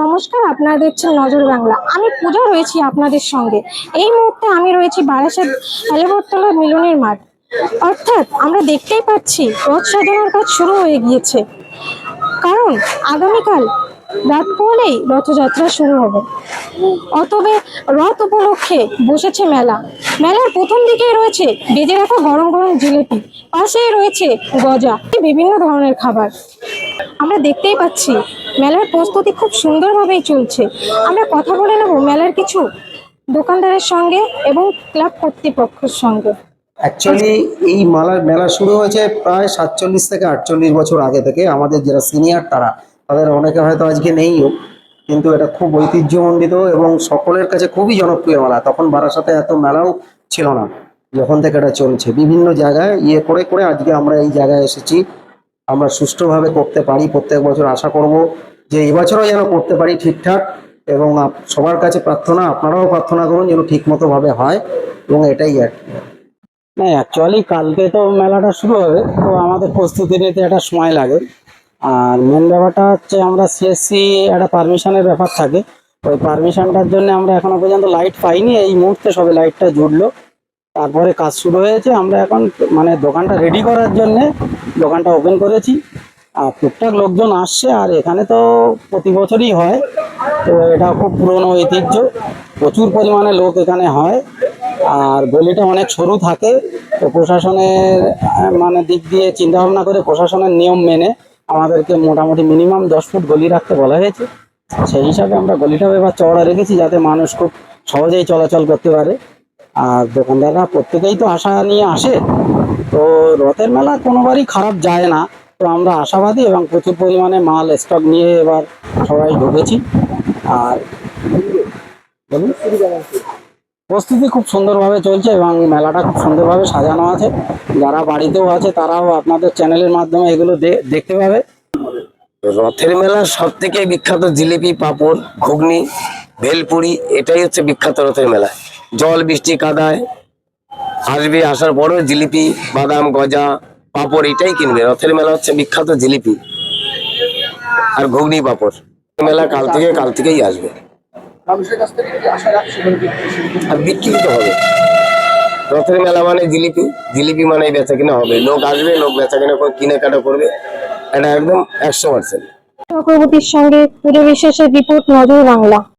নমস্কার আপনারা দেখছেন নজর বাংলা। আমি পূজা রয়েছি আপনাদের সঙ্গে। এই মুহূর্তে আমি রয়েছি বারাসাত আলেবরতলা মিলনের মাঠ। অর্থাৎ আমরা দেখতেই পাচ্ছি রথ সাজানোর কাজ শুরু হয়ে গিয়েছে। কারণ আগামীকাল রাত পড়লেই রথযাত্রা শুরু হবে। অতবে রথ উপলক্ষে বসেছে মেলা। মেলার প্রথম দিকেই রয়েছে বেজে রাখা গরম গরম জিলেপি। পাশেই রয়েছে গজা। বিভিন্ন ধরনের খাবার। আমরা দেখতেই পাচ্ছি মেলার প্রস্তুতি খুব সুন্দরভাবেই চলছে। আমরা কথা বলে নেব মেলার কিছু দোকানদারের সঙ্গে এবং ক্লাব কর্তৃপক্ষের সঙ্গে। অ্যাকচুয়ালি এই মালার মেলা শুরু হয়েছে প্রায় সাতচল্লিশ থেকে আটচল্লিশ বছর আগে থেকে। আমাদের যারা সিনিয়র তারা, তাদের অনেকে হয়তো আজকে নেইও, কিন্তু এটা খুব ঐতিহ্যমণ্ডিত এবং সকলের কাছে খুবই জনপ্রিয় মেলা। তখন বারাসাতে এত মেলাও ছিল না, যখন থেকে এটা চলছে। বিভিন্ন জায়গায় ইয়ে করে করে আজকে আমরা এই জায়গায় এসেছি। আমরা সুষ্ঠুভাবে করতে পারি, প্রত্যেক বছর আশা করব যে এবছরও যেন করতে পারি ঠিকঠাক এবং সবার কাছে প্রার্থনা, আপনারাও প্রার্থনা করুন যেন ঠিক মতো ভাবে হয় এবং এটাই আর কি। না অ্যাকচুয়ালি কালকে তো মেলাটা শুরু হবে, তো আমাদের প্রস্তুতি নিতে একটা সময় লাগে। আর মেন ব্যাপারটা হচ্ছে আমরা সিএসসি একটা পারমিশনের ব্যাপার থাকে। ওই পারমিশনটার জন্য আমরা এখনও পর্যন্ত লাইট পাইনি, এই মুহূর্তে সবে লাইটটা জুড়লো। তারপরে কাজ শুরু হয়েছে, আমরা এখন মানে দোকানটা রেডি করার জন্য দোকানটা ওপেন করেছি। আর টুকটাক লোকজন আসছে, আর এখানে তো প্রতি বছরই হয়। তো এটা খুব পুরনো ঐতিহ্য। প্রচুর পরিমাণে লোক এখানে হয়। আর গলিটা অনেক সরু থাকে। তো প্রশাসনের মানে দিক দিয়ে চিন্তা ভাবনা করে প্রশাসনের নিয়ম মেনে আমাদেরকে মোটামুটি মিনিমাম দশ ফুট গলি রাখতে বলা হয়েছে। সেই হিসাবে আমরা গলিটাও এবার চওড়া রেখেছি, যাতে মানুষ খুব সহজেই চলাচল করতে পারে। আর দোকানদাররা প্রত্যেকেই তো আশা নিয়ে আসে। তো রথের মেলা কোনোবারই খারাপ যায় না। তো আমরা আশাবাদী এবং প্রচুর পরিমাণে মাল স্টক নিয়ে এবার সবাই ঢুকেছি। আর বলুন, প্রস্তুতি খুব সুন্দরভাবে চলছে এবং মেলাটা খুব সুন্দরভাবে সাজানো আছে। যারা বাড়িতেও আছে, তারাও আপনাদের চ্যানেলের মাধ্যমে এগুলো দেখতে পাবে। রথের মেলা সব থেকে বিখ্যাত জিলিপি পাপড়, ঘুগনি ভেলপুরি এটাই হচ্ছে বিখ্যাত রথের মেলা। জল, বৃষ্টি, কাদায় আসবে, আসার পরেও জিলিপি, বাদাম, গজা, পাপড়, এটাই কিনবে। রথের মেলা হচ্ছে বিখ্যাত জিলিপি আর ঘুগনি, পাপড়। মেলা কাল থেকে, কাল থেকেই আসবে। আর বিক্রি তো হবে। রথের মেলা মানে জিলিপি। জিলিপি মানে বেচা কিনা হবে। লোক আসবে, লোক বেচা কিনা করে কিনে কাটা করবে। এটা একদম একশো পার্সেন্ট চক্রবর্তীর সঙ্গে পুজো বিশেষের রিপোর্ট নজর বাংলা।